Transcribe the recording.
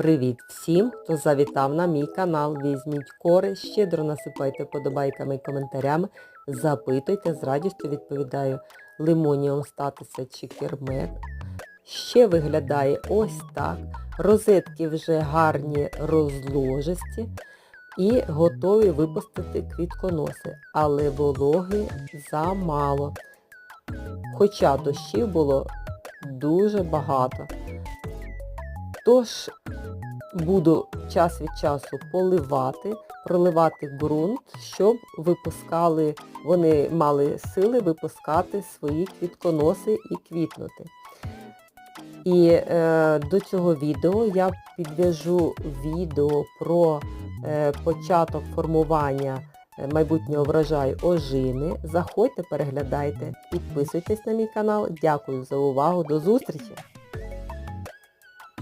Привіт всім, хто завітав на мій канал. Візьміть кори, щедро насипайте подобайками і коментарями, запитуйте, з радістю відповідаю. Лимоніум статися чи кермек. Ще виглядає ось так. Розетки вже гарні розложисті і готові випустити квітконоси, але вологи замало. Хоча дощів було дуже багато. Тож буду час від часу поливати, проливати ґрунт, щоб випускали, вони мали сили випускати свої квітконоси і квітнути. І е, до цього відео я підв'яжу відео про е, початок формування е, майбутнього врожаю ожини. Заходьте, переглядайте, підписуйтесь на мій канал. Дякую за увагу. До зустрічі!